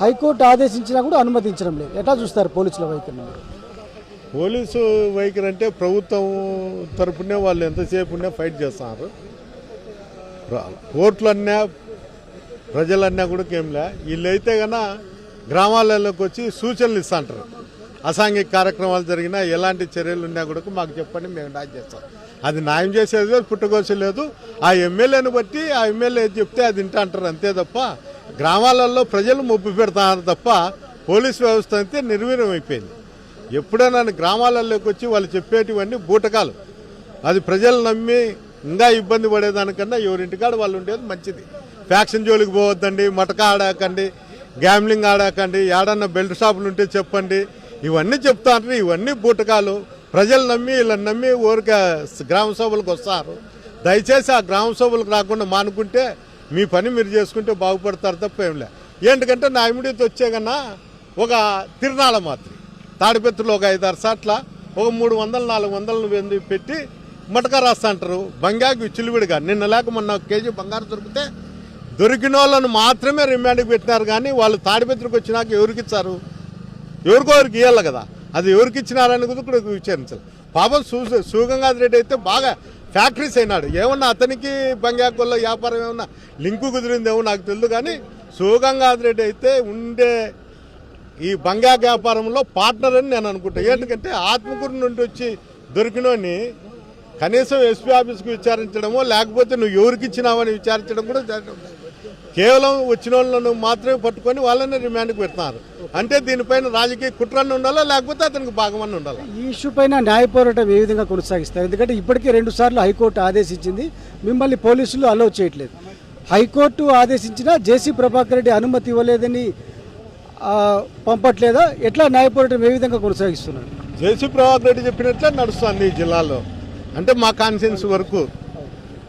High court ఆదేశించినా కూడా అనుమతించడం లేదు. ఎట్లా చూస్తారు పోలీసుల వైఖరిని? పోలీసు వైఖరి అంటే ప్రభుత్వం తరపునే వాళ్ళు ఎంతసేపు ఉన్నా ఫైట్ చేస్తున్నారు కోర్టులన్నా ప్రజలన్నా కూడా ఏంలే వీళ్ళైతే కన్నా గ్రామాలలోకి వచ్చి సూచనలు ఇస్తుంటారు. అసాంఘిక కార్యక్రమాలు జరిగినా ఎలాంటి చర్యలు ఉన్నా కూడా మాకు చెప్పండి మేము న్యాయం చేస్తాం. అది న్యాయం చేసేది లేదు లేదు. ఆ ఎమ్మెల్యేని బట్టి ఆ ఎమ్మెల్యే చెప్తే అది వింటా అంటారు అంతే తప్ప గ్రామాలలో ప్రజలు మొబ్బు పెడతారు తప్ప పోలీస్ వ్యవస్థ అయితే నిర్వీర్యం అయిపోయింది. ఎప్పుడైనా గ్రామాలలోకి వచ్చి వాళ్ళు చెప్పేటివన్నీ బూటకాలు. అది ప్రజలు నమ్మి ఇంకా ఇబ్బంది పడేదానికన్నా ఎవరింటికాడ వాళ్ళు ఉండేది మంచిది. ఫ్యాక్షన్ జోలికి పోవద్దండి మటక ఆడాకండి గ్యామ్లింగ్ ఆడాకండి ఏడన్నా బెల్ట్ షాపులు ఉంటే చెప్పండి. ఇవన్నీ చెప్తారు ఇవన్నీ బూటకాలు. ప్రజలు నమ్మి ఇలా నమ్మి ఊరికే గ్రామ సభలకు వస్తారు. దయచేసి ఆ గ్రామ సభలకు రాకుండా మానుకుంటే మీ పని మీరు చేసుకుంటే బాగుపడతారు తప్ప ఏం లే. ఏంటంటే నా ఇమిడియట్ వచ్చే కన్నా ఒక తిరునాళ మాత్రం. తాడిపెత్తులు ఒక ఐదారు సాట్ల ఒక మూడు వందలు నాలుగు వందలు వెంది పెట్టి మటక రాస్తా అంటారు? బంగాకు చిలువిడిగా. నిన్న లేక మొన్న ఒక కేజీ బంగారు దొరికితే దొరికిన వాళ్ళను మాత్రమే రిమాండ్కి పెట్టినారు కానీ వాళ్ళు తాడిపెత్తులకు వచ్చినాక ఎవరికి ఇచ్చారు? ఎవరికో ఎవరికి ఇవ్వాలి కదా. అది ఎవరికి ఇచ్చినారని కూడా ఇక్కడ విచారించాలి పాపం సూ సూగంగాధి రెడ్డి అయితే బాగా ఫ్యాక్టరీస్ అయినాడు. ఏమన్నా అతనికి బంగాకుల్లో వ్యాపారం ఏమన్నా లింకు కుదిరిందేమో నాకు తెలియదు కానీ సూగంగాధి రెడ్డి అయితే ఉండే ఈ బంగా వ్యాపారంలో పార్ట్నర్ అని నేను అనుకుంటా. ఎందుకంటే ఆత్మకూరు నుండి వచ్చి దొరికినోని కనీసం ఎస్పీ ఆఫీస్కి విచారించడమో లేకపోతే నువ్వు ఎవరికి ఇచ్చినావని విచారించడం కూడా జరగడం కేవలం వచ్చిన వాళ్ళను మాత్రమే పట్టుకొని వాళ్ళని రిమాండ్కి పెడుతున్నారు. అంటే దీనిపైన రాజకీయ కుట్రన్న ఉండాలా లేకపోతే అతనికి భాగమని ఉండాలా? ఈ ఇష్యూ పైన న్యాయ పోరాటం ఏ విధంగా కొనసాగిస్తారు? ఎందుకంటే ఇప్పటికే రెండు సార్లు హైకోర్టు ఆదేశించింది. మిమ్మల్ని పోలీసులు అలౌ చేయట్లేదు. హైకోర్టు ఆదేశించినా జేసీ ప్రభాకర్ రెడ్డి అనుమతి ఇవ్వలేదని పంపట్లేదా? ఎట్లా న్యాయ పోరాటం ఏ విధంగా కొనసాగిస్తున్నారు? జేసీ ప్రభాకర్ రెడ్డి చెప్పినట్లే నడుస్తుంది ఈ జిల్లాలో. అంటే మా కాన్ఫిడెన్స్ వరకు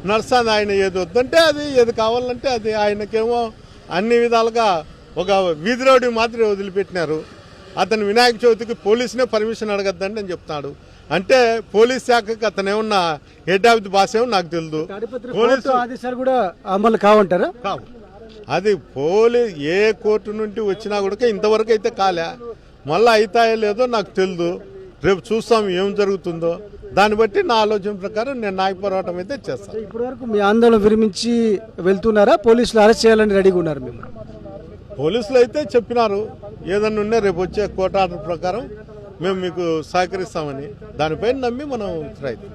నడుస్తుంది ఆయన ఏది వద్దంటే అది ఏది కావాలంటే అది. ఆయనకేమో అన్ని విధాలుగా ఒక వీధి రోడ్డు మాత్రమే వదిలిపెట్టినారు. అతను వినాయక చవితికి పోలీసునే పర్మిషన్ అడగద్దండి అని చెప్తాడు. అంటే పోలీస్ శాఖకి అతను ఏమన్నా హెడ్ ఆఫ్ ది బాస్ ఏమో నాకు తెలియదు పోలీసు ఆదేశాలు కూడా అమలు కావంటారా? కావు. అది పోలీ ఏ కోర్టు నుండి వచ్చినా కూడా ఇంతవరకు అయితే కాలే. మళ్ళీ అవుతాయో లేదో నాకు తెలియదు రేపు చూస్తాం ఏం జరుగుతుందో. దాన్ని బట్టి నా ఆలోచన ప్రకారం నేను న్యాయ పోరాటం అయితే చేస్తాను ఇప్పటి వరకు మీ ఆందోళన విరమించి వెళ్తున్నారా? పోలీసులు అరెస్ట్ చేయాలని రెడీగా ఉన్నారు మేము పోలీసులు అయితే చెప్పినారు. ఏదన్నా ఉన్నా రేపు వచ్చే కోర్టు ఆర్డర్ ప్రకారం మేము మీకు సహకరిస్తామని. దానిపైన నమ్మి మనం ప్రయత్నం.